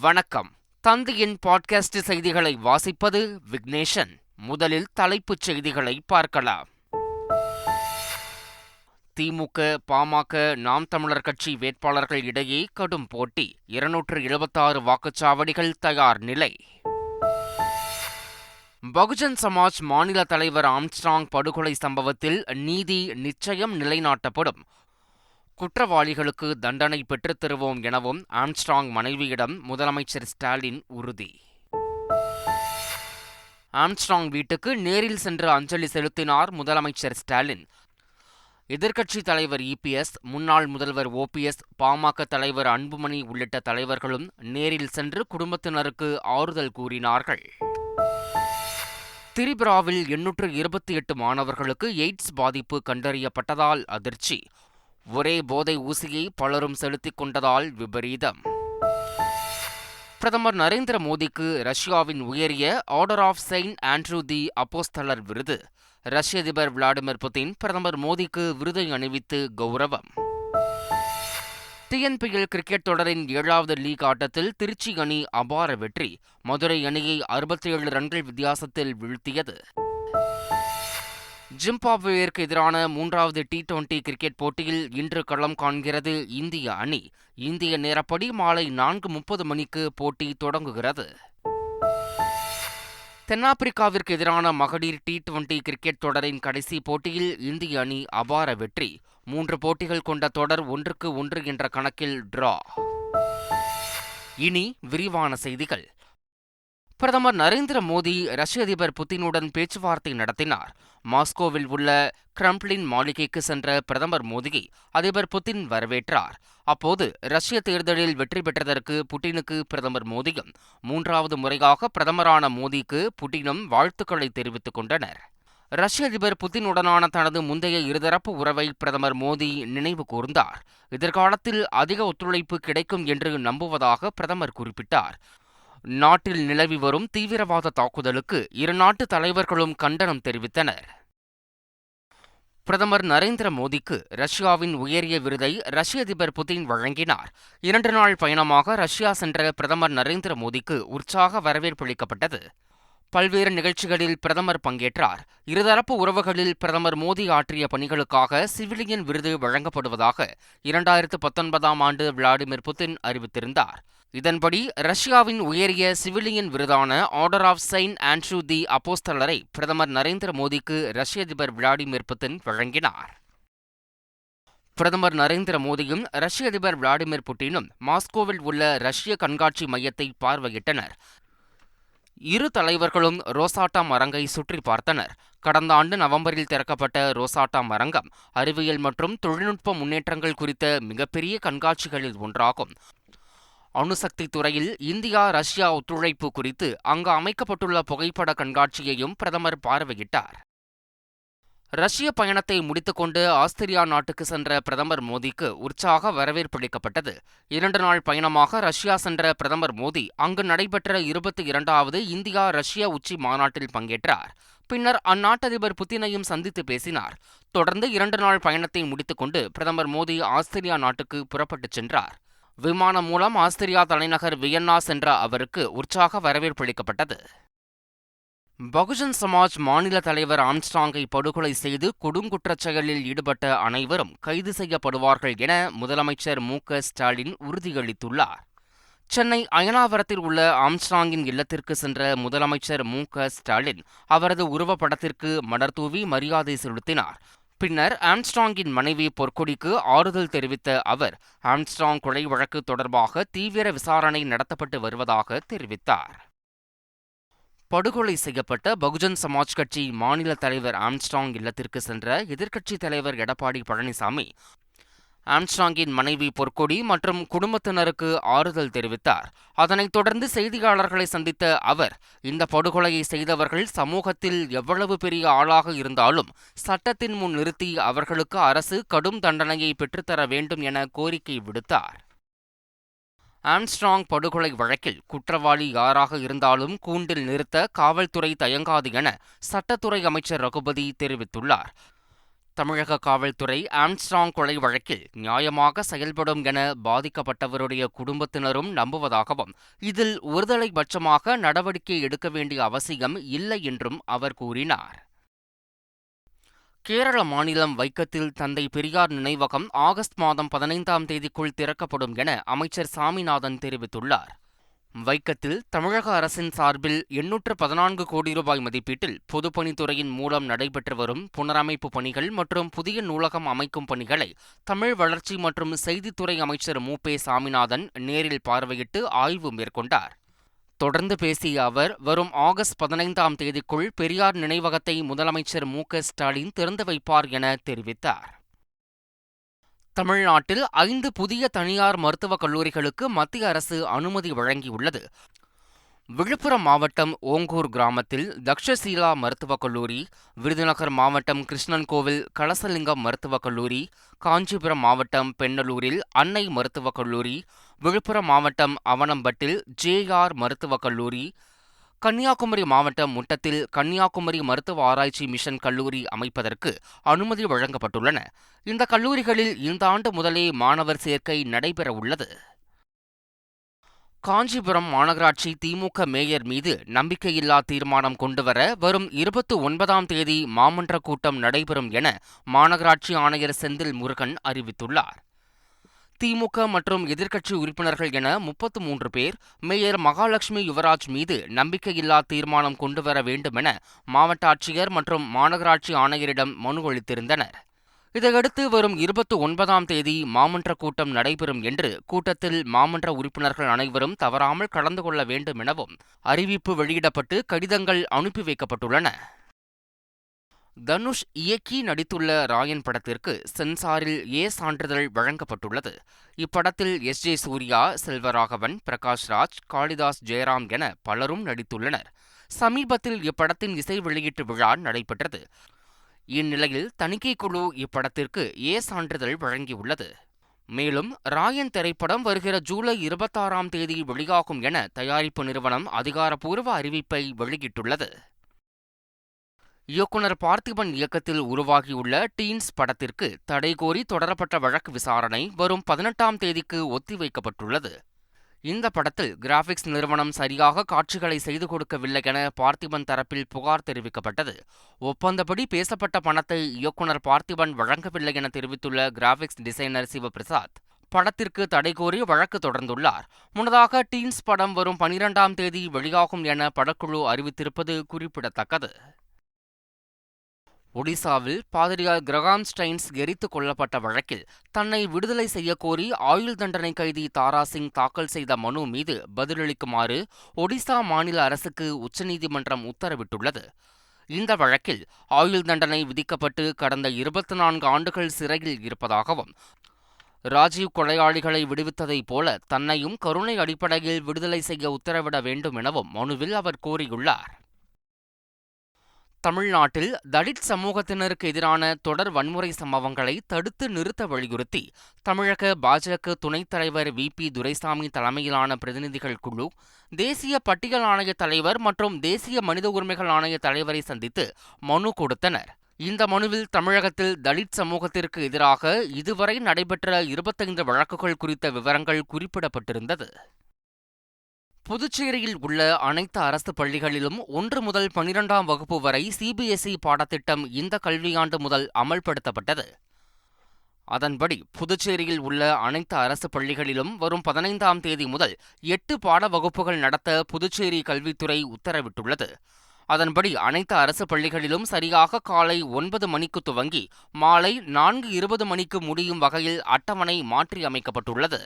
வணக்கம். தந்தையின் பாட்காஸ்ட் செய்திகளை வாசிப்பது விக்னேஷன். முதலில் தலைப்புச் செய்திகளை பார்க்கலாம். திமுக பாமக நாம் தமிழர் கட்சி வேட்பாளர்கள் இடையே கடும் போட்டி. இருநூற்று எழுபத்தாறு வாக்குச்சாவடிகள் தயார் நிலை. பகுஜன் சமாஜ் மாநில தலைவர் ஆம்ஸ்ட்ராங் படுகொலை சம்பவத்தில் நீதி நிச்சயம் நிலைநாட்டப்படும். குற்றவாளிகளுக்கு தண்டனை பெற்றுத் தருவோம் எனவும் ஆம்ஸ்ட்ராங் மனைவியிடம் முதலமைச்சர் ஸ்டாலின் உறுதி. ஆம்ஸ்ட்ராங் வீட்டுக்கு நேரில் சென்று அஞ்சலி செலுத்தினார் முதலமைச்சர் ஸ்டாலின். எதிர்க்கட்சித் தலைவர் இபிஎஸ் முன்னாள் முதல்வர் ஓபிஎஸ் பாமக தலைவர் அன்புமணி உள்ளிட்ட தலைவர்களும் நேரில் சென்று குடும்பத்தினருக்கு ஆறுதல் கூறினார்கள். திரிபுராவில் எண்ணூற்று இருபத்தி எட்டு மாணவர்களுக்கு எய்ட்ஸ் பாதிப்பு கண்டறியப்பட்டதால் அதிர்ச்சி. ஒரே போதை ஊசியை பலரும் செலுத்திக் கொண்டதால் விபரீதம். பிரதமர் நரேந்திர மோடிக்கு ரஷ்யாவின் உயரிய order of Saint Andrew the அப்போஸ்தலர் விருது. ரஷ்ய அதிபர் விளாடிமிர் புதின் பிரதமர் மோடிக்கு விருதை அணிவித்து கௌரவம். டிஎன்பிஎல் கிரிக்கெட் தொடரின் ஏழாவது லீக் ஆட்டத்தில் திருச்சி அணி அபார வெற்றி. மதுரை அணியை அறுபத்தி ஏழு ரன்கள் வித்தியாசத்தில் வீழ்த்தியது. ஜிம்பாப்வேயிற்கு எதிரான மூன்றாவது டி டுவெண்டி கிரிக்கெட் போட்டியில் இன்று களம் காண்கிறது இந்திய அணி. இந்திய நேரப்படி மாலை நான்கு முப்பது மணிக்கு போட்டி தொடங்குகிறது. தென்னாப்பிரிக்காவிற்கு எதிரான மகளிர் டி டுவெண்டி கிரிக்கெட் தொடரின் கடைசி போட்டியில் இந்திய அணி அபார வெற்றி. மூன்று போட்டிகள் கொண்ட தொடர் ஒன்றுக்கு ஒன்று என்ற கணக்கில் டிரா. இனி விரிவான செய்திகள். பிரதமர் நரேந்திர மோடி ரஷ்ய அதிபர் புத்தினுடன் பேச்சுவார்த்தை நடத்தினார். மாஸ்கோவில் உள்ள கிரம்ப்ளின் மாளிகைக்கு சென்ற பிரதமர் மோடியை அதிபர் புத்தின் வரவேற்றார். அப்போது ரஷ்ய தேர்தலில் வெற்றி பெற்றதற்கு புட்டினுக்கு பிரதமர் மோடியும் மூன்றாவது முறையாக பிரதமரான மோடிக்கு புட்டினும் வாழ்த்துக்களை தெரிவித்துக் கொண்டனர். ரஷ்ய அதிபர் புத்தினுடனான தனது முந்தைய இருதரப்பு உறவை பிரதமர் மோடி நினைவு கூர்ந்தார். எதிர்காலத்தில் அதிக ஒத்துழைப்பு கிடைக்கும் என்று நம்புவதாக பிரதமர் குறிப்பிட்டார். நாட்டில் நிலவி வரும் தீவிரவாத தாக்குதலுக்கு இரு நாட்டு தலைவர்களும் கண்டனம் தெரிவித்தனர். பிரதமர் நரேந்திர மோடிக்கு ரஷ்யாவின் உயரிய விருதை ரஷ்ய அதிபர் புதின் வழங்கினார். இரண்டு நாள் பயணமாக ரஷ்யா சென்ற பிரதமர் நரேந்திர மோடிக்கு உற்சாக வரவேற்பளிக்கப்பட்டது பல்வேறு நிகழ்ச்சிகளில் பிரதமர் பங்கேற்றார். இருதரப்பு உறவுகளில் பிரதமர் மோடி ஆற்றிய பணிகளுக்காக சிவிலியன் விருது வழங்கப்படுவதாக இரண்டாயிரத்து பத்தொன்பதாம் ஆண்டு விளாடிமிர் புதின் அறிவித்திருந்தார். இதன்படி ரஷ்யாவின் உயரிய சிவிலியன் விருதான order of Saint Andrew the அப்போஸ்தலரை பிரதமர் நரேந்திர மோடிக்கு ரஷ்ய அதிபர் விளாடிமிர் புதின் வழங்கினார். பிரதமர் நரேந்திர மோடியும் ரஷ்ய அதிபர் விளாடிமிர் புட்டினும் மாஸ்கோவில் உள்ள ரஷ்ய கண்காட்சி மையத்தை பார்வையிட்டனர். இரு தலைவர்களும் ரோசாட்டா மரங்கை சுற்றி பார்த்தனர். கடந்த ஆண்டு நவம்பரில் திறக்கப்பட்ட ரோசாட்டா மரங்கம் அறிவியல் மற்றும் தொழில்நுட்ப முன்னேற்றங்கள் குறித்த மிகப்பெரிய கண்காட்சிகளில் ஒன்றாகும். அணுசக்தி துறையில் இந்தியா ரஷ்யா ஒத்துழைப்பு குறித்து அங்கு அமைக்கப்பட்டுள்ள புகைப்பட கண்காட்சியையும் பிரதமர் பார்வையிட்டார். ரஷ்ய பயணத்தை முடித்துக்கொண்டு ஆஸ்திரியா நாட்டுக்கு சென்ற பிரதமர் மோடிக்கு உற்சாக வரவேற்பளிக்கப்பட்டது இரண்டு நாள் பயணமாக ரஷ்யா சென்ற பிரதமர் மோடி அங்கு நடைபெற்ற இருபத்தி இரண்டாவது இந்தியா ரஷ்யா உச்சி மாநாட்டில் பங்கேற்றார். பின்னர் அந்நாட்டதிபர் புத்தினையும் சந்தித்து பேசினார். தொடர்ந்து இரண்டு நாள் பயணத்தை முடித்துக்கொண்டு பிரதமர் மோடி ஆஸ்திரியா நாட்டுக்கு புறப்பட்டுச் சென்றார். விமானம் மூலம் ஆஸ்திரியா தலைநகர் வியன்னா சென்ற அவருக்கு உற்சாக வரவேற்பளிக்கப்பட்டது பகுஜன் சமாஜ் மாநில தலைவர் ஆம்ஸ்டாங்கை படுகொலை செய்து கொடுங்குற்றச் செயலில் ஈடுபட்ட அனைவரும் கைது செய்யப்படுவார்கள் என முதலமைச்சர் மு. ஸ்டாலின் உறுதியளித்துள்ளார். சென்னை அயனாவரத்தில் உள்ள ஆம்ஸ்டாங்கின் இல்லத்திற்கு சென்ற முதலமைச்சர் மு. ஸ்டாலின் அவரது உருவப்படத்திற்கு மலர்தூவி மரியாதை செலுத்தினார். பின்னர் ஆம்ஸ்ட்ராங்கின் மனைவி பொற்கொடிக்கு ஆறுதல் தெரிவித்த அவர் ஆம்ஸ்ட்ராங் கொலை வழக்கு தொடர்பாக தீவிர விசாரணை நடத்தப்பட்டு வருவதாக தெரிவித்தார். படுகொலை செய்யப்பட்ட பகுஜன் சமாஜ் கட்சி மாநில தலைவர் ஆம்ஸ்ட்ராங் இல்லத்திற்கு சென்ற எதிர்க்கட்சித் தலைவர் எடப்பாடி பழனிசாமி ஆம்ஸ்ட்ராங்கின் மனைவி பொற்கொடி மற்றும் குடும்பத்தினருக்கு ஆறுதல் தெரிவித்தார். அதனைத் தொடர்ந்து செய்தியாளர்களை சந்தித்த அவர் இந்த படுகொலையை செய்தவர்கள் சமூகத்தில் எவ்வளவு பெரிய ஆளாக இருந்தாலும் சட்டத்தின் முன் நிறுத்தி அவர்களுக்கு அரசு கடும் தண்டனையை பெற்றுத்தர வேண்டும் என கோரிக்கை விடுத்தார். ஆம்ஸ்ட்ராங் படுகொலை வழக்கில் குற்றவாளி யாராக இருந்தாலும் கூண்டில் நிறுத்த காவல்துறை தயங்காது என சட்டத்துறை அமைச்சர் ரகுபதி தெரிவித்துள்ளார். தமிழக காவல்துறை ஆம்ஸ்ட்ராங் கொலை வழக்கில் நியாயமாக செயல்படும் என பாதிக்கப்பட்டவருடைய குடும்பத்தினரும் நம்புவதாகவும் இதில் ஒருதலை பட்சமாக நடவடிக்கை எடுக்க வேண்டிய அவசியம் இல்லை என்றும் அவர் கூறினார். கேரள மாநிலம் வைக்கத்தில் தந்தை பெரியார் நினைவகம் ஆகஸ்ட் மாதம் பதினைந்தாம் தேதிக்குள் திறக்கப்படும் என அமைச்சர் சாமிநாதன் தெரிவித்துள்ளார். வைக்கத்தில் தமிழக அரசின் சார்பில் எண்ணூற்று பதினான்கு கோடி ரூபாய் மதிப்பீட்டில் பொதுப்பணித்துறையின் மூலம் நடைபெற்று வரும் புனரமைப்பு பணிகள் மற்றும் புதிய நூலகம் அமைக்கும் பணிகளை தமிழ் வளர்ச்சி மற்றும் செய்தித்துறை அமைச்சர் மு. பே. சாமிநாதன் நேரில் பார்வையிட்டு ஆய்வு மேற்கொண்டார். தொடர்ந்து பேசிய அவர் வரும் ஆகஸ்ட் பதினைந்தாம் தேதிக்குள் பெரியார் நினைவகத்தை முதலமைச்சர் மு. ஸ்டாலின் திறந்து வைப்பார் என தெரிவித்தார். தமிழ்நாட்டில் ஐந்து புதிய தனியார் மருத்துவக் கல்லூரிகளுக்கு மத்திய அரசு அனுமதி வழங்கியுள்ளது. விழுப்புரம் மாவட்டம் ஓங்கூர் கிராமத்தில் தக்ஷசீலா மருத்துவக் கல்லூரி விருதுநகர் மாவட்டம் கிருஷ்ணன் கோவில் கலசலிங்கம் மருத்துவக் கல்லூரி காஞ்சிபுரம் மாவட்டம் பெண்ணலூரில் அன்னை மருத்துவக் கல்லூரி விழுப்புரம் மாவட்டம் அவனம்பட்டில் ஜேஆர் மருத்துவக் கல்லூரி கன்னியாகுமரி மாவட்டம் முட்டத்தில் கன்னியாகுமரி மருத்துவ ஆராய்ச்சி மிஷன் கல்லூரி அமைப்பதற்கு அனுமதி வழங்கப்பட்டுள்ளன. இந்த கல்லூரிகளில் இந்த ஆண்டு முதலே மாணவர் சேர்க்கை நடைபெற உள்ளது. காஞ்சிபுரம் மாநகராட்சி திமுக மேயர் மீது நம்பிக்கையில்லா தீர்மானம் கொண்டுவர வரும் இருபத்தி ஒன்பதாம் தேதி மாமன்ற கூட்டம் நடைபெறும் என மாநகராட்சி ஆணையர் செந்தில் முருகன் அறிவித்துள்ளார். திமுக மற்றும் எதிர்க்கட்சி உறுப்பினர்கள் என முப்பத்து மூன்று பேர் மேயர் மகாலட்சுமி யுவராஜ் மீது நம்பிக்கையில்லா தீர்மானம் கொண்டுவர வேண்டும் என மாவட்ட ஆட்சியர் மற்றும் மாநகராட்சி ஆணையரிடம் மனு அளித்திருந்தனர். இதையடுத்து வரும் இருபத்தி ஒன்பதாம் தேதி மாமன்ற கூட்டம் நடைபெறும் என்று கூட்டத்தில் மாமன்ற உறுப்பினர்கள் அனைவரும் தவறாமல் கலந்து கொள்ள வேண்டும் எனவும் அறிவிப்பு வெளியிடப்பட்டு கடிதங்கள் அனுப்பி வைக்கப்பட்டுள்ளன. தனுஷ் இயக்கி நடித்துள்ள ராயன் படத்திற்கு சென்சாரில் ஏ சான்றிதழ் வழங்கப்பட்டுள்ளது. இப்படத்தில் எஸ் ஜே சூர்யா செல்வராகவன் பிரகாஷ் ராஜ் காளிதாஸ் ஜெயராம் என பலரும் நடித்துள்ளனர். சமீபத்தில் இப்படத்தின் இசை வெளியீட்டு விழா நடைபெற்றது. இந்நிலையில் தணிக்கை குழு இப்படத்திற்கு ஏ சான்றிதழ் வழங்கியுள்ளது. மேலும் ராயன் திரைப்படம் வருகிற ஜூலை இருபத்தாறாம் தேதி வெளியாகும் என தயாரிப்பு நிறுவனம் அதிகாரப்பூர்வ அறிவிப்பை வெளியிட்டுள்ளது. இயக்குனர் பார்த்திபன் இயக்கத்தில் உருவாகியுள்ள டீன்ஸ் படத்திற்கு தடை கோரி தொடரப்பட்ட வழக்கு விசாரணை வரும் பதினெட்டாம் தேதிக்கு ஒத்திவைக்கப்பட்டுள்ளது. இந்த படத்தில் கிராபிக்ஸ் நிறுவனம் சரியாக காட்சிகளை செய்து கொடுக்கவில்லை என பார்த்திபன் தரப்பில் புகார் தெரிவிக்கப்பட்டது. ஒப்பந்தப்படி பேசப்பட்ட பணத்தை இயக்குனர் பார்த்திபன் வழங்கவில்லை என தெரிவித்துள்ள கிராபிக்ஸ் டிசைனர் சிவபிரசாத் படத்திற்கு தடை கோரி வழக்கு தொடர்ந்துள்ளார். முன்னதாக டீன்ஸ் படம் வரும் பனிரெண்டாம் தேதி வெளியாகும் என படக்குழு அறிவித்திருப்பது குறிப்பிடத்தக்கது. ஒடிசாவில் பாதிரியார் கிரகாம் ஸ்டைன்ஸ் எரித்துக் கொல்லப்பட்ட வழக்கில் தன்னை விடுதலை செய்யக்கோரி ஆயுள் தண்டனை கைதி தாரா சிங் தாக்கல் செய்த மனு மீது பதிலளிக்குமாறு ஒடிசா மாநில அரசுக்கு உச்சநீதிமன்றம் உத்தரவிட்டுள்ளது. இந்த வழக்கில் ஆயுள் தண்டனை விதிக்கப்பட்டு கடந்த இருபத்தி நான்கு ஆண்டுகள் சிறையில் இருப்பதாகவும் ராஜீவ் கொலையாளிகளை விடுவித்ததைப் போல தன்னையும் கருணை அடிப்படையில் விடுதலை செய்ய உத்தரவிட வேண்டும் எனவும் மனுவில் அவர் கோரியுள்ளார் தமிழ்நாட்டில் தலித் சமூகத்தினருக்கு எதிரான தொடர் வன்முறை சம்பவங்களை தடுத்து நிறுத்த வலியுறுத்தி தமிழக பாஜக துணைத் தலைவர் வி. பி. துரைசாமி தலைமையிலான பிரதிநிதிகள் குழு தேசிய பட்டியல் ஆணைய தலைவர் மற்றும் தேசிய மனித உரிமைகள் ஆணைய தலைவரை சந்தித்து மனு கொடுத்தனர். இந்த மனுவில் தமிழகத்தில் தலித் சமூகத்திற்கு எதிராக இதுவரை நடைபெற்ற இருபத்தைந்து வழக்குகள் குறித்த விவரங்கள் குறிப்பிடப்பட்டிருந்தது. புதுச்சேரியில் உள்ள அனைத்து அரசு பள்ளிகளிலும் ஒன்று முதல் பனிரெண்டாம் வகுப்பு வரை சிபிஎஸ்இ பாடத்திட்டம் இந்த கல்வியாண்டு முதல் அமல்படுத்தப்பட்டது. அதன்படி புதுச்சேரியில் உள்ள அனைத்து அரசு பள்ளிகளிலும் வரும் பதினைந்தாம் தேதி முதல் எட்டு பாட வகுப்புகள் நடத்த புதுச்சேரி கல்வித்துறை உத்தரவிட்டுள்ளது. அதன்படி அனைத்து அரசு பள்ளிகளிலும் சரியாக காலை ஒன்பது மணிக்கு துவங்கி மாலை நான்கு இருபது மணிக்கு முடியும் வகையில் அட்டவணை மாற்றி அமைக்கப்பட்டுள்ளது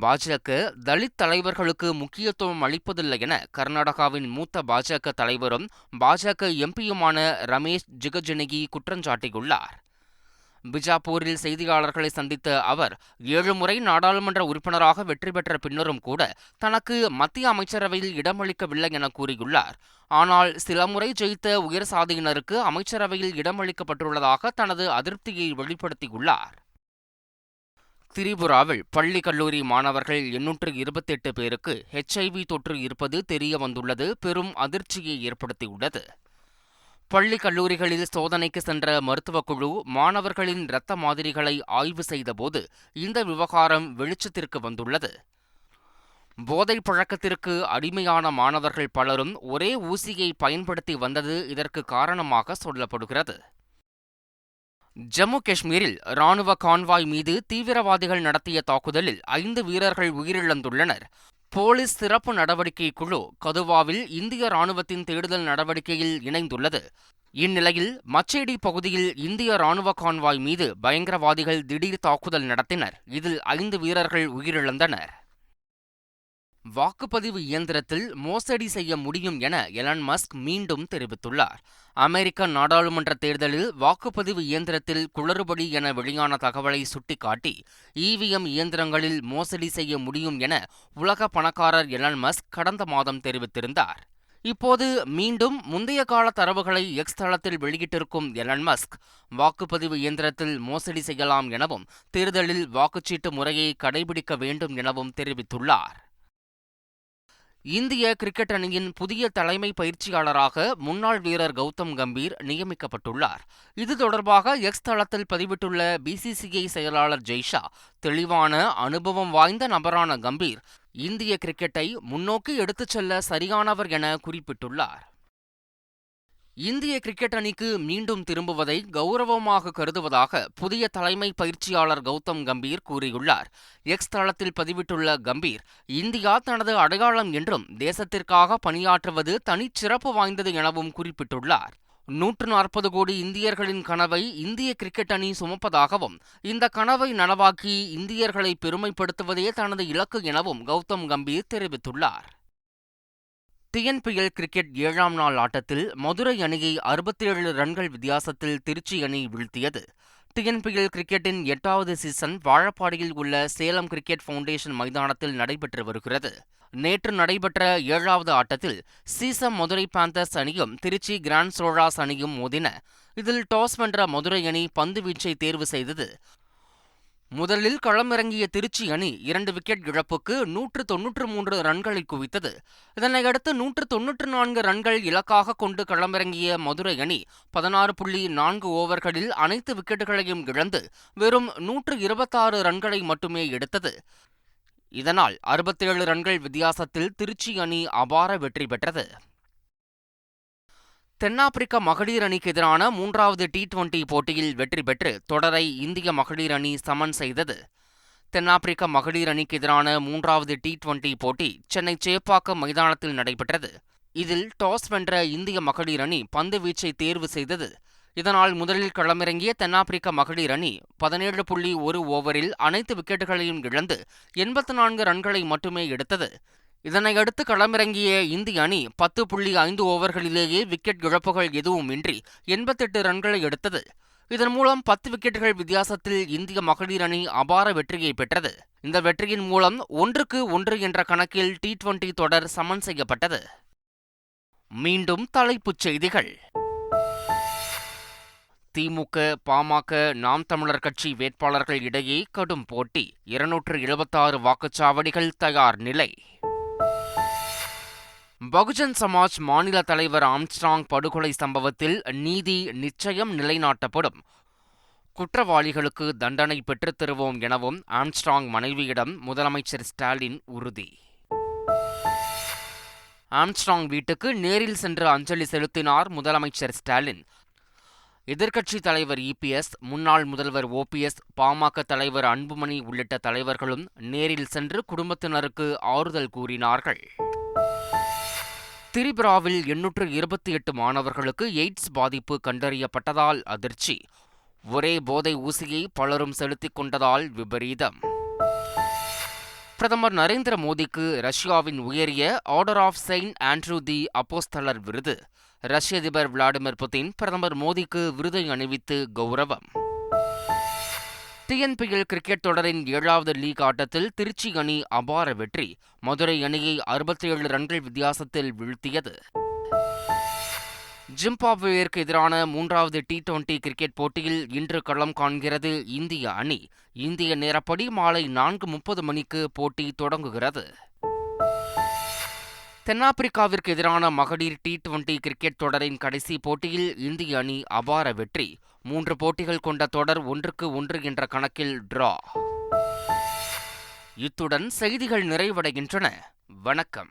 பாஜக தலித் தலைவர்களுக்கு முக்கியத்துவம் அளிப்பதில்லை என கர்நாடகாவின் மூத்த பாஜக தலைவரும் பாஜக எம்பியுமான ரமேஷ் ஜிகஜினகி குற்றஞ்சாட்டியுள்ளார் பிஜாப்பூரில் செய்தியாளர்களை சந்தித்த அவர் ஏழு முறை நாடாளுமன்ற உறுப்பினராக வெற்றி பெற்ற பின்னரும் கூட தனக்கு மத்திய அமைச்சரவையில் இடமளிக்கவில்லை என கூறியுள்ளார். ஆனால் சில முறை ஜெயித்த உயர் சாதியினருக்கு அமைச்சரவையில் இடமளிக்கப்பட்டுள்ளதாக தனது அதிருப்தியை வெளிப்படுத்தியுள்ளார். திரிபுராவில் பள்ளி கல்லூரி மாணவர்கள் எண்ணூற்று இருபத்தெட்டு பேருக்கு ஹெச்ஐவி தொற்று இருப்பது தெரிய வந்துள்ளது. பெரும் அதிர்ச்சியை ஏற்படுத்தியுள்ளது. பள்ளி கல்லூரிகளில் சோதனைக்கு சென்ற மருத்துவக் குழு மாணவர்களின் இரத்த மாதிரிகளை ஆய்வு செய்தபோது இந்த விவகாரம் வெளிச்சத்திற்கு வந்துள்ளது. போதை பழக்கத்திற்கு அடிமையான மாணவர்கள் பலரும் ஒரே ஊசியை பயன்படுத்தி வந்தது இதற்கு காரணமாக சொல்லப்படுகிறது. ஜம்மு காஷ்மீரில் ராணுவ கான்வாய் மீது தீவிரவாதிகள் நடத்திய தாக்குதலில் ஐந்து வீரர்கள் உயிரிழந்துள்ளனர். போலீஸ் சிறப்பு நடவடிக்கை குழு கதுவாவில் இந்திய ராணுவத்தின் தேடுதல் நடவடிக்கையில் இணைந்துள்ளது. இந்நிலையில் மச்சேடி பகுதியில் இந்திய ராணுவ கான்வாய் மீது பயங்கரவாதிகள் திடீர் தாக்குதல் நடத்தினர். இதில் ஐந்து வீரர்கள் உயிரிழந்தனர். வாக்குப்பதிவு இயந்திரத்தில் மோசடி செய்ய முடியும் என எலன் மஸ்க் மீண்டும் தெரிவித்துள்ளார். அமெரிக்க நாடாளுமன்ற தேர்தலில் வாக்குப்பதிவு இயந்திரத்தில் குளறுபடி என வெளியான தகவலை சுட்டிக்காட்டி இவிஎம் இயந்திரங்களில் மோசடி செய்ய முடியும் என உலக பணக்காரர் எலன் மஸ்க் கடந்த மாதம் தெரிவித்திருந்தார். இப்போது மீண்டும் முந்தைய கால தரவுகளை எக்ஸ் தளத்தில் வெளியிட்டிருக்கும் எலன் மஸ்க் வாக்குப்பதிவு இயந்திரத்தில் மோசடி செய்யலாம் எனவும் தேர்தலில் வாக்குச்சீட்டு முறையை கடைபிடிக்க வேண்டும் எனவும் தெரிவித்துள்ளார். இந்திய கிரிக்கெட் அணியின் புதிய தலைமை பயிற்சியாளராக முன்னாள் வீரர் கௌதம் கம்பீர் நியமிக்கப்பட்டுள்ளார். இது தொடர்பாக எக்ஸ் தளத்தில் பதிவிட்டுள்ள பிசிசிஐ செயலாளர் ஜெய்ஷா தெளிவான அனுபவம் வாய்ந்த நபரான கம்பீர் இந்திய கிரிக்கெட்டை முன்னோக்கி எடுத்துச் செல்ல சரியானவர் என குறிப்பிட்டுள்ளார். இந்திய கிரிக்கெட் அணிக்கு மீண்டும் திரும்புவதை கௌரவமாக கருதுவதாக புதிய தலைமை பயிற்சியாளர் கௌதம் கம்பீர் கூறியுள்ளார். எக்ஸ் தளத்தில் பதிவிட்டுள்ள கம்பீர் இந்தியா தனது அடையாளம் என்றும் தேசத்திற்காக பணியாற்றுவது தனிச்சிறப்பு வாய்ந்தது எனவும் குறிப்பிட்டுள்ளார். நூற்று நாற்பது கோடி இந்தியர்களின் கனவை இந்திய கிரிக்கெட் அணி சுமப்பதாகவும் இந்த கனவை நனவாக்கி இந்தியர்களை பெருமைப்படுத்துவதே தனது இலக்கு எனவும் கௌதம் கம்பீர் தெரிவித்துள்ளார். டிஎன்பிஎல் கிரிக்கெட் ஏழாம் நாள் ஆட்டத்தில் மதுரை அணியை அறுபத்தேழு ரன்கள் வித்தியாசத்தில் திருச்சி அணி வீழ்த்தியது. டிஎன்பிஎல் கிரிக்கெட்டின் எட்டாவது சீசன் வாழப்பாடியில் உள்ள சேலம் கிரிக்கெட் ஃபவுண்டேஷன் மைதானத்தில் நடைபெற்று வருகிறது. நேற்று நடைபெற்ற ஏழாவது ஆட்டத்தில் சீசம் மதுரை பாந்தர்ஸ் அணியும் திருச்சி கிராண்ட் சோழாஸ் அணியும் மோதின. இதில் டாஸ் வென்ற மதுரை அணி பந்து வீச்சை தேர்வு செய்தது. முதலில் களமிறங்கிய திருச்சி அணி இரண்டு விக்கெட் இழப்புக்கு நூற்று தொன்னூற்று மூன்று ரன்களை குவித்தது. இதனையடுத்து நூற்று தொன்னூற்று நான்கு ரன்கள் இலக்காக கொண்டு களமிறங்கிய மதுரை அணி பதினாறு புள்ளி நான்கு ஓவர்களில் அனைத்து விக்கெட்டுகளையும் இழந்து வெறும் நூற்று இருபத்தாறு ரன்களை மட்டுமே எடுத்தது. இதனால் அறுபத்தேழு ரன்கள் வித்தியாசத்தில் திருச்சி அணி அபார வெற்றி பெற்றது. தென்னாப்பிரிக்க மகளிர் அணிக்கு எதிரான மூன்றாவது டி டுவெண்டி போட்டியில் வெற்றி பெற்று தொடரை இந்திய மகளிர் அணி சமன் செய்தது. தென்னாப்பிரிக்க மகளிர் அணிக்கு எதிரான மூன்றாவது டி டுவெண்டி போட்டி சென்னை சேப்பாக்கம் மைதானத்தில் நடைபெற்றது. இதில் டாஸ் வென்ற இந்திய மகளிர் அணி பந்து வீச்சை தேர்வு செய்தது. இதனால் முதலில் களமிறங்கிய தென்னாப்பிரிக்க மகளிர் அணி பதினேழு புள்ளி ஒரு ஓவரில் அனைத்து விக்கெட்டுகளையும் இழந்து எண்பத்து நான்கு ரன்களை மட்டுமே எடுத்தது. இதனையடுத்து களமிறங்கிய இந்திய அணி பத்து புள்ளி ஐந்து ஓவர்களிலேயே விக்கெட் இழப்புகள் எதுவுமின்றி எண்பத்தெட்டு ரன்களை எடுத்தது. இதன் மூலம் பத்து விக்கெட்டுகள் வித்தியாசத்தில் இந்திய மகளிர் அணி அபார வெற்றியை பெற்றது. இந்த வெற்றியின் மூலம் ஒன்றுக்கு ஒன்று என்ற கணக்கில் டி டுவெண்டி தொடர் சமன் செய்யப்பட்டது. மீண்டும் தலைப்புச் செய்திகள். திமுக பாமக நாம் தமிழர் கட்சி வேட்பாளர்கள் இடையே கடும் போட்டி. இருநூற்று எழுபத்தாறு வாக்குச்சாவடிகள் தயார் நிலை. பகுஜன் சமாஜ் மாநில தலைவர் ஆம்ஸ்ட்ராங் படுகொலை சம்பவத்தில் நீதி நிச்சயம் நிலைநாட்டப்படும். குற்றவாளிகளுக்கு தண்டனை பெற்றுத் தருவோம் எனவும் ஆம்ஸ்ட்ராங் மனைவியிடம் முதலமைச்சர் ஸ்டாலின் உறுதி. ஆம்ஸ்ட்ராங் வீட்டுக்கு நேரில் சென்று அஞ்சலி செலுத்தினார் முதலமைச்சர் ஸ்டாலின். எதிர்க்கட்சித் தலைவர் இபிஎஸ் முன்னாள் முதல்வர் ஓபிஎஸ் பாமக தலைவர் அன்புமணி உள்ளிட்ட தலைவர்களும் நேரில் சென்று குடும்பத்தினருக்கு ஆறுதல் கூறினார்கள். திரிபுராவில் எண்ணூற்று இருபத்தி எட்டு மாணவர்களுக்கு எய்ட்ஸ் பாதிப்பு கண்டறியப்பட்டதால் அதிர்ச்சி. ஒரே போதை ஊசியை பலரும் செலுத்திக் கொண்டதால் விபரீதம். பிரதமர் நரேந்திர மோடிக்கு ரஷ்யாவின் உயரிய order of Saint Andrew the அப்போஸ்தலர் விருது. ரஷ்ய அதிபர் விளாடிமிர் புதின் பிரதமர் மோடிக்கு விருதை அணிவித்து கௌரவம். டிஎன்பிஎல் கிரிக்கெட் தொடரின் ஏழாவது லீக் ஆட்டத்தில் திருச்சி அணி அபார வெற்றி. மதுரை அணியை அறுபத்தி ஏழு ரன்கள் வித்தியாசத்தில் வீழ்த்தியது. ஜிம்பாப்வேயிற்கு எதிரான மூன்றாவது டி டுவெண்டி கிரிக்கெட் போட்டியில் இன்று களம் காண்கிறது இந்திய அணி. இந்திய நேரப்படி மாலை நான்கு முப்பது மணிக்கு போட்டி தொடங்குகிறது. தென்னாப்பிரிக்காவிற்கு எதிரான மகளிர் டி டுவெண்டி கிரிக்கெட் தொடரின் கடைசி போட்டியில் இந்திய அணி அபார வெற்றி. மூன்று போட்டிகள் கொண்ட தொடர் ஒன்றுக்கு ஒன்று என்ற கணக்கில் டிரா. இத்துடன் செய்திகள் நிறைவடைகின்றன. வணக்கம்.